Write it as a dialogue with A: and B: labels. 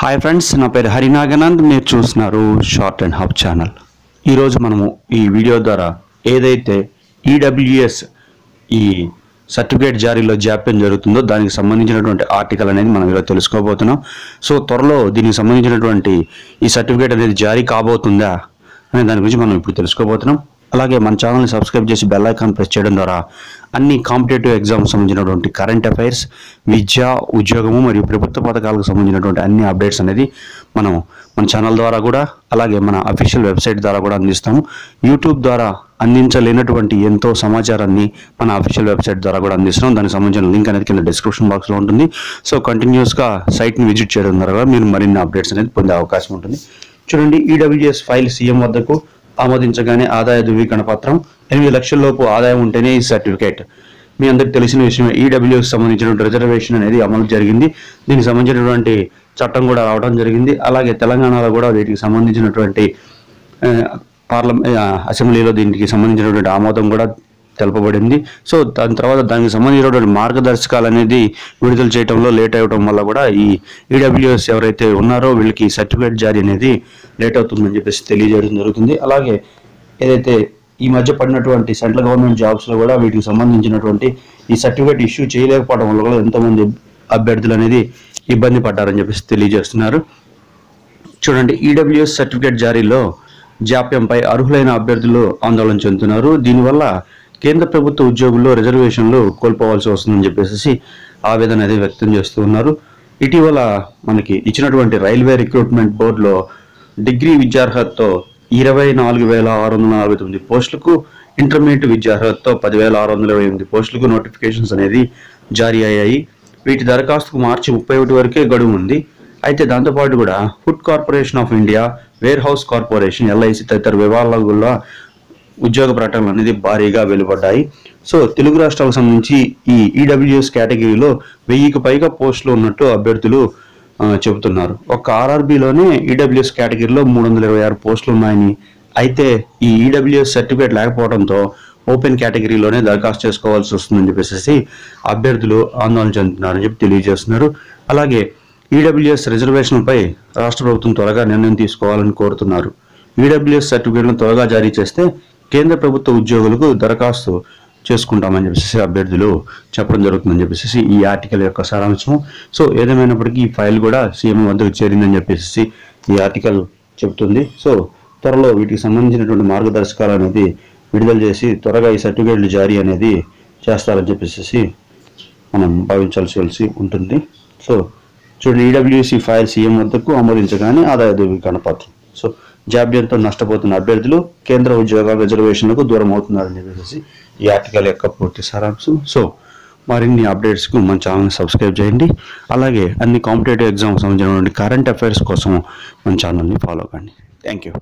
A: Hi friends నా పేరు హరినాగనంద్. మీరు చూస్తున్నారు షార్ట్ అండ్ హబ్ ఛానల్ ఈరోజు మనము ఈ వీడియో ద్వారా ఏదైతే ఈడబ్ల్యూఎస్ ఈ సర్టిఫికేట్ జారీలో జాప్యం జరుగుతుందో దానికి సంబంధించినటువంటి ఆర్టికల్ అనేది మనం ఈరోజు తెలుసుకోబోతున్నాం. సో త్వరలో దీనికి సంబంధించినటువంటి ఈ సర్టిఫికేట్ అనేది జారీ కాబోతుందా అనే దాని గురించి మనం ఇప్పుడు తెలుసుకోబోతున్నాం. అలాగే మన ఛానల్ని సబ్స్క్రైబ్ చేసి బెల్ ఐకాన్ ప్రెస్ చేయడం ద్వారా అన్ని కాంపిటేటివ్ ఎగ్జామ్స్ సంబంధించినటువంటి కరెంట్ అఫైర్స్ విద్య ఉద్యోగము మరియు ప్రభుత్వ పథకాలకు సంబంధించినటువంటి అన్ని అప్డేట్స్ అనేది మనం మన ఛానల్ ద్వారా కూడా అలాగే మన అఫీషియల్ వెబ్సైట్ ద్వారా కూడా అందిస్తాము. యూట్యూబ్ ద్వారా అందించలేనటువంటి ఎంతో సమాచారాన్ని మన అఫీషియల్ వెబ్సైట్ ద్వారా కూడా అందిస్తున్నాం. దానికి సంబంధించిన లింక్ అనేది కింద డిస్క్రిప్షన్ బాక్స్లో ఉంటుంది. సో కంటిన్యూస్గా సైట్ని విజిట్ చేయడం ద్వారా మీరు మరిన్ని అప్డేట్స్ అనేది పొందే అవకాశం ఉంటుంది. చూడండి ఈడబ్ల్యూఎస్ ఫైల్ సీఎం వద్దకు ఆమోదించగానే ఆదాయ ధృవీకరణ పత్రం ఎనిమిది లక్షల లోపు ఆదాయం ఉంటేనే ఈ సర్టిఫికేట్. మీ అందరికి తెలిసిన విషయమే ఈడబ్ల్యూకి సంబంధించిన రిజర్వేషన్ అనేది అమలు జరిగింది. దీనికి సంబంధించినటువంటి చట్టం కూడా రావడం జరిగింది. అలాగే తెలంగాణలో కూడా వీటికి సంబంధించినటువంటి పార్లమెంట్ అసెంబ్లీలో దీనికి సంబంధించినటువంటి ఆమోదం కూడా తెలపబడింది. సో దాని తర్వాత దానికి సంబంధించినటువంటి మార్గదర్శకాలు అనేది విడుదల చేయడంలో లేట్ అవ్వడం వల్ల కూడా ఈ ఈడబ్ల్యూఎస్ ఎవరైతే ఉన్నారో వీళ్ళకి సర్టిఫికేట్ జారీ అనేది లేట్ అవుతుందని చెప్పేసి తెలియజేయడం జరుగుతుంది. అలాగే ఏదైతే ఈ మధ్య పడినటువంటి సెంట్రల్ గవర్నమెంట్ జాబ్స్లో కూడా వీటికి సంబంధించినటువంటి ఈ సర్టిఫికేట్ ఇష్యూ చేయలేకపోవడం వల్ల కూడా ఎంతోమంది అభ్యర్థులు అనేది ఇబ్బంది పడ్డారని చెప్పేసి తెలియజేస్తున్నారు. చూడండి ఈడబ్ల్యూఎస్ సర్టిఫికేట్ జారీలో జాప్యంపై అర్హులైన అభ్యర్థులు ఆందోళన చెందుతున్నారు. దీనివల్ల కేంద్ర ప్రభుత్వ ఉద్యోగుల్లో రిజర్వేషన్లు కోల్పోవాల్సి వస్తుందని చెప్పేసి ఆవేదన అనేది వ్యక్తం చేస్తూ ఉన్నారు. ఇటీవల మనకి ఇచ్చినటువంటి రైల్వే రిక్రూట్మెంట్ బోర్డులో డిగ్రీ విద్యార్హతతో ఇరవై నాలుగు వేల ఆరు వందల నలభై తొమ్మిది పోస్టులకు ఇంటర్మీడియట్ విద్యార్హతతో పదివేల ఆరు వందల ఇరవై ఎనిమిది పోస్టులకు నోటిఫికేషన్స్ అనేది జారీ అయ్యాయి. వీటి దరఖాస్తుకు మార్చి ముప్పై ఒకటి వరకే గడువు ఉంది. అయితే దాంతోపాటు కూడా food corporation of India warehouse corporation LIC తదితర విభాగాల్లో ఉద్యోగ ప్రకటనలు అనేది భారీగా వెలువడ్డాయి. సో తెలుగు రాష్ట్రాలకు సంబంధించి ఈ ఈడబ్ల్యూఎస్ కేటగిరీలో వెయ్యికి పైగా పోస్టులు ఉన్నట్టు అభ్యర్థులు చెబుతున్నారు. ఒక ఆర్ఆర్బిలోనే ఈడబ్ల్యూఎస్ కేటగిరీలో మూడు వందల ఇరవై ఆరు పోస్టులు ఉన్నాయని. అయితే ఈ ఈడబ్ల్యూఎస్ సర్టిఫికేట్ లేకపోవడంతో ఓపెన్ కేటగిరీలోనే దరఖాస్తు చేసుకోవాల్సి వస్తుందని చెప్పేసి అభ్యర్థులు ఆందోళన చెందుతున్నారని చెప్పి తెలియజేస్తున్నారు. అలాగే ఈడబ్ల్యూఎస్ రిజర్వేషన్పై రాష్ట్ర ప్రభుత్వం త్వరగా నిర్ణయం తీసుకోవాలని కోరుతున్నారు. ఈడబ్ల్యూఎస్ సర్టిఫికేట్ను త్వరగా జారీ చేస్తే కేంద్ర ప్రభుత్వ ఉద్యోగులకు దరఖాస్తు చేసుకుంటామని చెప్పేసి అభ్యర్థులు చెప్పడం జరుగుతుందని చెప్పేసి ఈ ఆర్టికల్ యొక్క సారాంశం. సో ఏదేమైనప్పటికీ ఈ ఫైల్ కూడా సీఎం వద్దకు చేరిందని చెప్పేసి ఈ ఆర్టికల్ చెబుతుంది. సో త్వరలో వీటికి సంబంధించినటువంటి మార్గదర్శకాలు అనేది విడుదల చేసి త్వరగా ఈ సర్టిఫికేట్లు జారీ అనేది చేస్తారని చెప్పేసి మనం భావించాల్సి ఉంటుంది. సో చూడండి ఈడబ్ల్యూసి ఫైల్ సీఎం వద్దకు ఆమోదించగానే ఆదాయ ధృవీకరణ పత్రం. సో జాబ్యంతో నష్టపోతున్న అభ్యర్థులు కేంద్ర ఉద్యోగ రిజర్వేషన్లకు దూరం అవుతున్నారని చెప్పేసి ఈ ఆర్టికల్ యొక్క పూర్తి సారాంశం. సో మరిన్ని అప్డేట్స్కు మన ఛానల్ని సబ్స్క్రైబ్ చేయండి. అలాగే అన్ని కాంపిటేటివ్ ఎగ్జామ్స్ సంబంధించినటువంటి కరెంట్ అఫైర్స్ కోసం మన ఛానల్ని ఫాలో కండి. Thank you